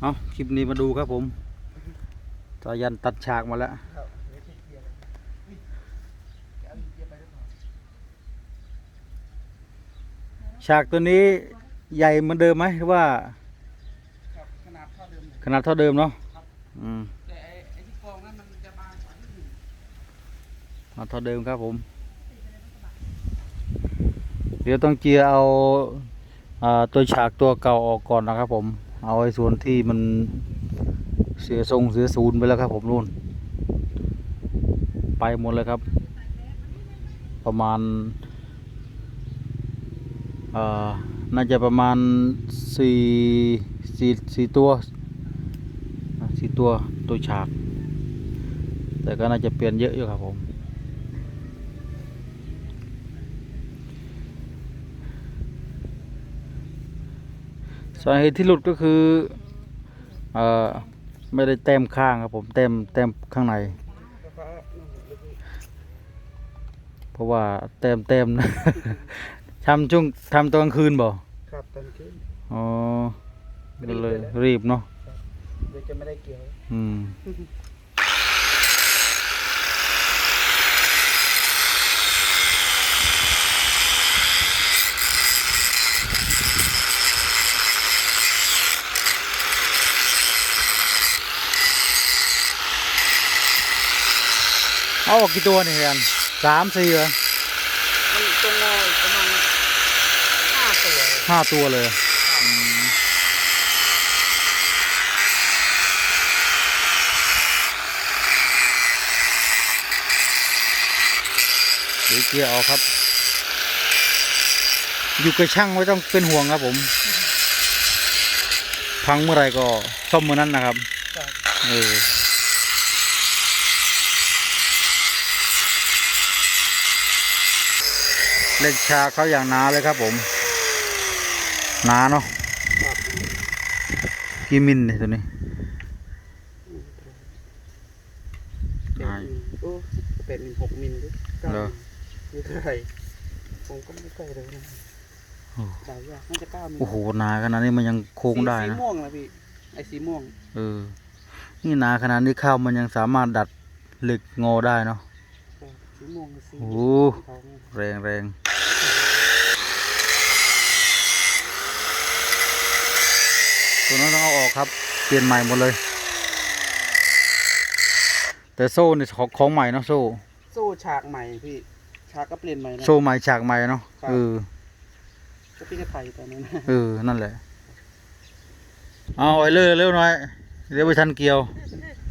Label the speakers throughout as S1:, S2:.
S1: เอาคลิปนี้มาดูครับผมตายันตัดฉากมาแล้วฉากตัวนี้ใหญ่เหมือนเดิมไหมหรือว่า
S2: ขนาดเท่าเดิม
S1: ขนาดเท่าเดิมเนาะอืม
S2: แต่ไอ้ที่กองนั้นมันจะบางกว่านิดหนึง
S1: ขนาเท่าเดิมครับผม เดี๋ยวต้องเจียร์เอาตัวฉากตัวเก่าออกก่อนนะครับผม เอาไอ้ส่วนที่มันเสียทรงเสียศูนย์ไปแล้วครับผมนู่น ไปหมดเลยครับ ประมาณเอ่อน่าจะประมาณสี่สี่สี่ตัวสี่ตัวตัวฉาก แต่ก็น่าจะเปลี่ยนเยอะอยู่ครับผม สาเหตุที่หลุดก็คือเอ่อไม่ได้เต็มข้างครับผมเต็มเต็มข้างใน
S2: แล้วก็นั่นแหละแล้วก็
S1: เพราะว่าเต็มเต็มทำช่วงทำตอนกลางคืนบ่
S2: ครับตอนคืน
S1: อ๋อก็เลยรีบเนาะ
S2: เดี๋ยวจะไม่ได้เกี่ยว
S1: อืม เอาออกกี่ตัวนี่เฮียนสามสี่เหรอ
S2: มันตรงงออีกประมาณห้าตัว
S1: ห้าตัวเลยเดี๋ยวเกียร์ออกครับ อยู่กับช่างไม่ต้องเป็นห่วงครับผม พังเมื่อไหรก็ซ่อมเมื่อนั้นนะครับ
S2: ครับ
S1: เออ เล็กชาเขาอย่างหนาเลยครับผมหนาเนาะ
S2: ครับ
S1: กี่มิลเนี่ยตัวนี้
S2: เจ็ดมิลโอ้เป็นมิลหกมิลด้วยเก้า
S1: เหรอ
S2: มิลไม่เท่าไหร่ผมก็ไม่ค่อยเลยนะ
S1: โอ้
S2: สายยากน่าจะเก้ามิล
S1: โอ้โหหนาขนาดนี้มันยังโค้งได้
S2: สี
S1: นะ
S2: ม่วงนะพี่ไอ้สีม่วง
S1: เออนี่หนาขนาดนี้ข้าวมันยังสามารถดัดเหล็กงอได้เนาะ
S2: ครับสีม่วงกับสี
S1: โอ้
S2: ทองเนี่ย
S1: แรงแรง ตัวนั้นต้องเอาออกครับ เปลี่ยนใหม่หมดเลย แต่โซ่เนี่ยของของใหม่เนาะโซ่
S2: โซ่ฉากใหม่พี่ ฉากก็เปลี่ยนใหม่นะ
S1: โซ่ใหม่ฉากใหม่เนาะ
S2: ครับ
S1: เออ
S2: ก็พี่กระไทยตอนนั้น
S1: เออนั่นแหละ เอาไอ้เลื่เร็วหน่อยเดี๋ยวไปทันเกี่ยว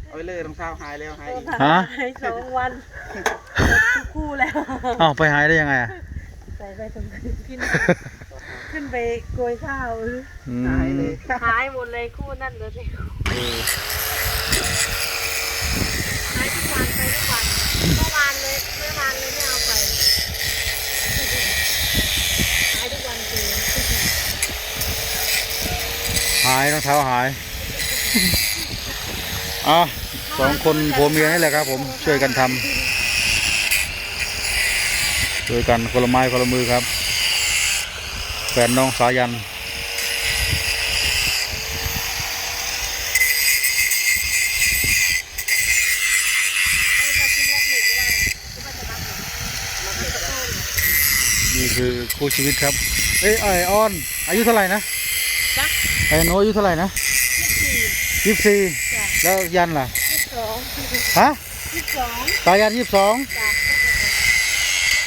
S2: เอาไปเลยรองเท้าหายแล้วหายอีก
S1: ฮะ
S3: ให้สองวันทุกคู่แล้ว
S1: อ้าวไปหายได้ยังไงอะ
S3: ใส่ไปตรงขึ้น ขึ้นไปโกยข้าว
S1: อืม
S2: หายเลย
S3: หายหมดเลยคู่นั่นเลย
S1: เออ
S3: หายทุกวันไปทุกวันเมื่อวานเลยเมื่อวานเลยไม่เอาไปหายทุกวันเกิน
S1: หายรองเท้าหายอะสองคนผัวเมียนี่แหละครับ ผมช่วยกันทำช่วยกันคนละไม้คนละมือครับ แฟนน้องสายันนี่คือคู่ชีวิตครับ เอ้ยไอออน อายุเท่าไหร่นะ
S3: จ้ะ
S1: ไอ้โนอายุเท่าไหร่นะ
S3: ยี่สิบสี่
S1: ยี่สิบสี่
S3: จ้ะ
S1: แล้วยันล่ะ
S3: ยี่สิบสอง
S1: ฮะ
S3: ยี่สิบสอง
S1: ตายันยี่สิบสอง
S3: จ้ะ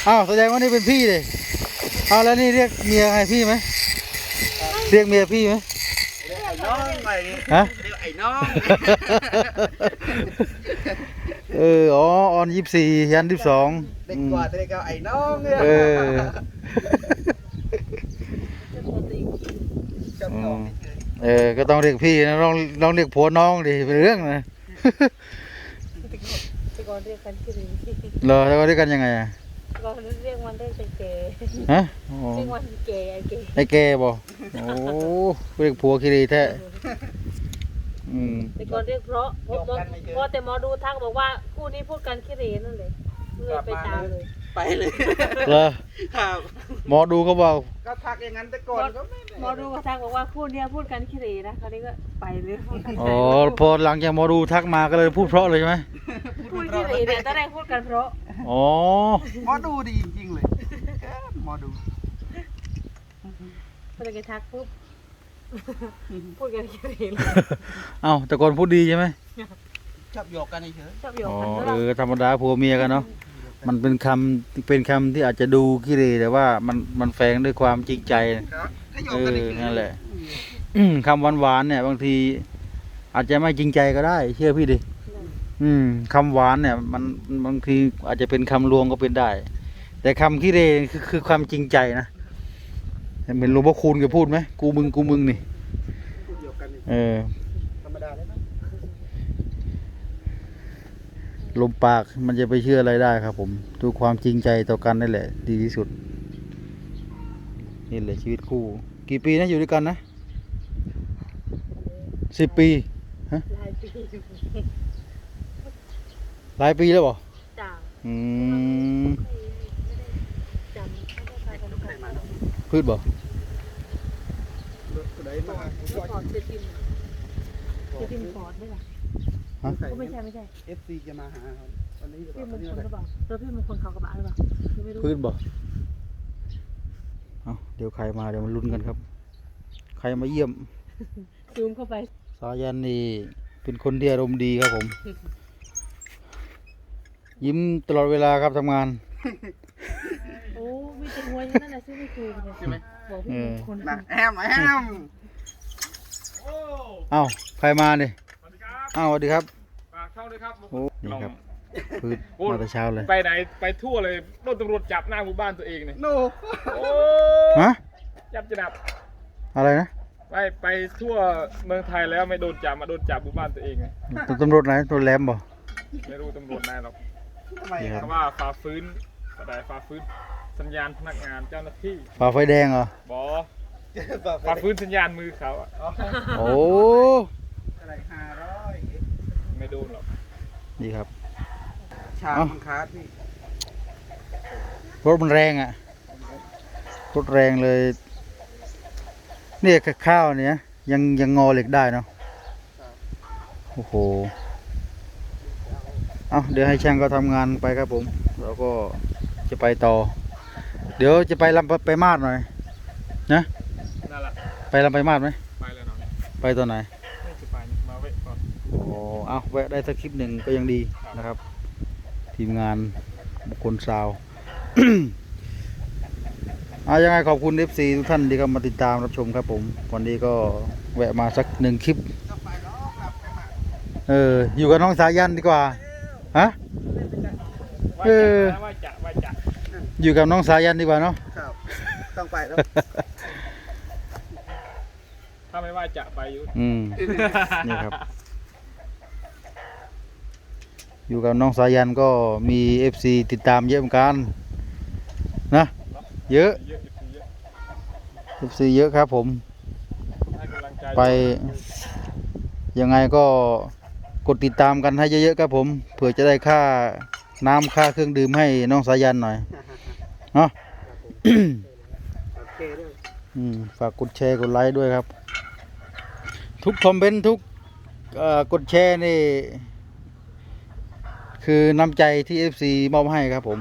S1: อ้าวแสดงว่านี่เป็นพี่เลย อ้าวแล้วนี่เรียกเมียไงพี่ไหมเรียกเมียพี่ไหม
S2: เรียกไอ้น้องใหม่
S1: ฮะ
S2: เรียกไอ้น้อง
S1: เอออ๋อออนยี่สิบสี่ยันยี่สิบสอง
S2: เด็กกว่าแต่เด็กเอาไอ้น้องเนี่ย
S1: เออ
S2: ชอบน้องนี่คือ
S1: เออ ก็ต้องเรียกพี่นะต้องต้องเรียกผัวน้องดิเป็นเรื่องนะ
S3: แต่ก่อนเรียกกันคือ
S1: เหรอแล้วก็เรียกกันยังไงอะ
S3: ก่อนเรียกมันได้แต่เก๋
S1: ฮะอ๋อ
S3: เรียกวันเก๋ไอ้เก๋
S1: ไอ้แกบ่โอ้เรียกผัวคิรีแท้อืม
S3: แต่ก่อนเรียกเพราะเพราะเพราะเพราะแต่หมอดูทักบอกว่าคู่นี้พูดกันขี้เหร่นั่นเลยเลยไปตามเลย
S2: ไปเลย
S1: เหรอ
S2: ครับ
S1: หมอดูเขาบอก
S2: ก็ทักอย่างนั้นแต่ก่อนก็ไม่ได้
S3: หมอดูก็ทักบอกว่าคู่เนี้ยพูดกันขี้เหร่นะคราวนี้ก็ไปเลยพูดกัน
S1: อ๋อพอหลังจากหมอดูทักมาก็เลยพูดเพราะเลยใช่ไหม
S3: พูดขี้เหร่เนี่ยตอนแรกพูดกันเพราะ
S1: อ๋อ
S2: หมอดูดีจริงๆเลยหมอดู
S3: พอตะกี้ทักปุ๊บ พูดกันขี้เหร่เลย
S1: เอ้าแต่ก่อนพูดดีใช่ไหม
S2: ชอบหยอกกันเฉย
S3: ชอบโยก
S1: อ๋อ
S3: กัน
S1: เอ
S3: แล้ว
S1: อธรรมดาผัวเมียกันเนาะมันเป็นคำเป็นคำที่อาจจะดูขี้เหร่แต่ว่ามันมันแฝงด้วยความจริงใจ
S2: ๆครับถ้าหยอ
S1: เอก
S2: กัน
S1: อ
S2: เฉยๆ
S1: นั่นแหละอืมคำหวานๆเนี่ย บางที อาจจะไม่จริงใจก็ได้ เชื่อพี่ดิ อืมคำหวานเนี่ย มันบางทีอาจจะเป็นคำลวงก็เป็นได้ แต่คำขี้เรคือคือความจริงใจนะเห็นหลวงพ่อคูณแกพูดไหมกูมึงกูมึงนี่
S2: เอ
S1: อ
S2: ธรรมดาเลยนะ
S1: ลมปากมันจะไปเชื่ออะไรได้ครับ ผมดูความจริงใจต่อกันนี่แหละ ดีที่สุด นี่แหละชีวิตคู่ กี่ปีนะอยู่ด้วยกันนะสิบปี
S3: หลายปี
S1: หลายปีแล้วบ่
S3: จ้า
S1: อืม
S3: จำไม่ได้ไปกัน
S2: ไหน
S3: ก่อน
S2: มาเนาะ
S1: พืชบ่
S2: รถไหนมา
S3: ฟอร์ดเจติมเจติมฟอร์ดไม่ใช่
S1: ฮะ
S3: ก็ไม่ใช่ไม่ใช่
S2: เอฟซีจะมาหาครับวันนี้หรือเป
S3: พี่
S2: ล่าม
S3: ง
S2: วันนี้อะไร
S3: คลหรือเปล่ารถพี่มงคลเขากระบะหรือเปล่าไม่รู้
S1: พืชบ่เอาเดี๋ยวใครมาเดี๋ยวมาลุ้นกันครับ ใครมาเยี่ยม
S3: ซูมเข้าไป
S1: สายันนี่เป็นคนที่อารมณ์ดีครับผม ยิ้มตลอดเวลาครับทำงาน
S3: โอ้มีแต่หัวอย่างนั้นแหละซื้อไม่ถูกเลยใช่ไหมบอกพี่มงคล
S2: นะแอมแอม
S1: เอ้าใครมาเนี่ย
S4: สวัสดีครับ
S1: เอ้าสวัสดีครับ
S4: ฝากช่องด้วยครับ
S1: โอ้นี่ครับพืช
S4: โอ้
S1: มาแต่เช้าเลย
S4: ไปไหนไปทั่วเลยโดนตำรวจจับหน้าหมู่บ้านตัวเองเนี่ย
S2: โน
S4: โอ้
S1: ฮะ
S4: จับจะดับ
S1: อะไรนะ
S4: ไปไปทั่วเมืองไทยแล้วไม่โดนจับมาโดนจับหมู่บ้านตัวเองไง
S1: ตตำรวจไหนตำรวจแหลมบ่
S4: ไม่รู้ตำรวจนายหรอก
S2: ทำไม
S1: นี่
S2: ค
S1: ครั
S2: รับบ
S4: เพราะว่าฝ่าฟื้นกระไดฝ่าฟื้นสัญญาณพนักงานเจ้าหน้าที่
S1: ฝ่าไฟแดงเหรอ
S4: บอฝ่าฟื้นสัญญาณมือเขาอะ
S1: โอ้
S2: อะไรห้าร้อย
S4: ไม่โดนหรอก
S1: นี่ครับ
S2: ชา
S1: เอ้า
S2: บังคับพี่
S1: รถมันแรงอะ รถแรงเลย เนี่ยข้าวเนี่ยยังยังงอเหล็กได้เนาะ โอ้โห เอาเดี๋ยวให้ช่างก็ทำงานไปครับผมแล้วก็จะไปต่อ เดี๋ยวจะไปลำไปมาดหน่อยนะ
S4: นั่นแหละ
S1: ไปลำไปมาดไหม
S4: ไปแล้วเนาะ
S1: ไปตอนไหน
S4: ไม่จะไปมาเว้ยก่อน
S1: โอ้เอาแวะได้สักคลิปหนึ่งก็ยังดีนะครับ ทีมงานบุคคลซาวเอายังไงขอบคุณ FC ทุกท่านที่เข้ามาติดตามรับชมครับผม วันนี้ก็แวะมาสักหนึ่งคลิป
S2: ต้องไปแล้วครับไปมา
S1: เออ อยู่กับน้องสายันดีกว่า ฮะ
S4: ว่า
S1: เออ
S4: จะนะว่าจะว่าจะ
S1: อยู่กับน้องสายันดีกว่าเนาะ
S2: ครับต้องไปแล้ว
S4: ถ้าไม่ว่าจะไปอยู่
S1: อืมนี่ครับ อยู่กับน้องสายันก็มี FC ติดตามเยอะเหมือนกันนะเยอะ
S4: เยอะเยอะ
S1: FC เยอะครับผม
S4: ให้กำลังใจ
S1: ไปยังไงก็ กดติดตามกันให้เยอะๆครับผมเผื่อจะได้ค่าน้ำค่าเครื่องดื่มให้น้องสายันหน่อยเนาะ
S2: โอเคด้วย
S1: อืมฝากกดแชร์กดไลค์ด้วยครับ ทุกคอมเมนต์ทุกเอ่อกดแชร์นี่ คือน้ำใจที่ FC มอบให้ครับผม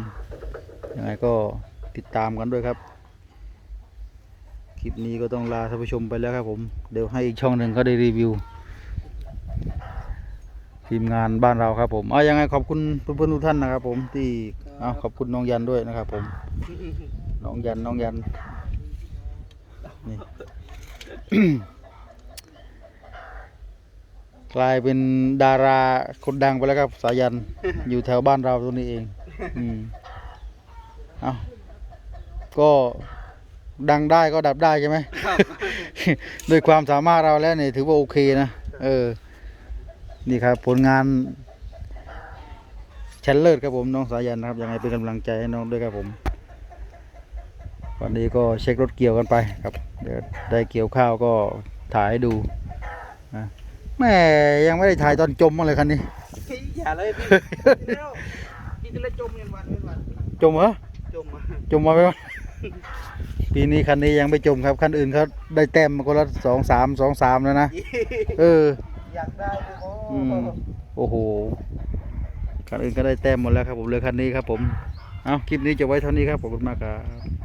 S1: ยังไงก็ติดตามกันด้วยครับ คลิปนี้ก็ต้องลาท่านผู้ชมไปแล้วครับผม เดี๋ยวให้อีกช่องหนึ่งเขาได้รีวิว ทีมงานบ้านเราครับผมเอายังไงขอบคุณเพื่อนๆทุกท่านนะครับ ผมที่เอาขอบคุณน้องยันด้วยนะครับ ผม น้องยันน้องยันนี่กลายเป็นดาราคนดังไปแล้วครับ สายันอยู่แถวบ้านเราตรงนี้เอง อืมเอาก็ดังได้ก็ดับได้ใช่ไหมด้วยความสามารถเราแล้วเนี่ยถือว่าโอเคนะ เออ นี่ครับผลงานชั้นเลิศครับผมน้องสายันนะครับยังไงเป็นกำลังใจให้น้องด้วยครับผมวันนี้ก็เช็ครถเกี่ยวกันไปครับเดี๋ยวได้เกี่ยวข้าวก็ถ่ายให้ดูนะแม่ยังไม่ได้ถ่ายตอนจมมาเลยคันนี้
S2: อย่าเลยพี่เร็วพี่ก็เลยจมเงินวันเงินวัน
S1: จมเหรอ
S2: จมมา
S1: จมมาไหมวะปีนี้คันนี้ยังไม่จมครับคันอื่นเขาได้แต้มมาคนละสองสามสองสามแล้วนะเออ
S2: อยากได้เลยโอื
S1: มโอ้โหคันอื่นก็ได้แต้มหมดแล้วครับผมเลือคันนี้ครับผม เอาคลิปนี้จะไว้เท่านี้ครับขอบคุณมากครับ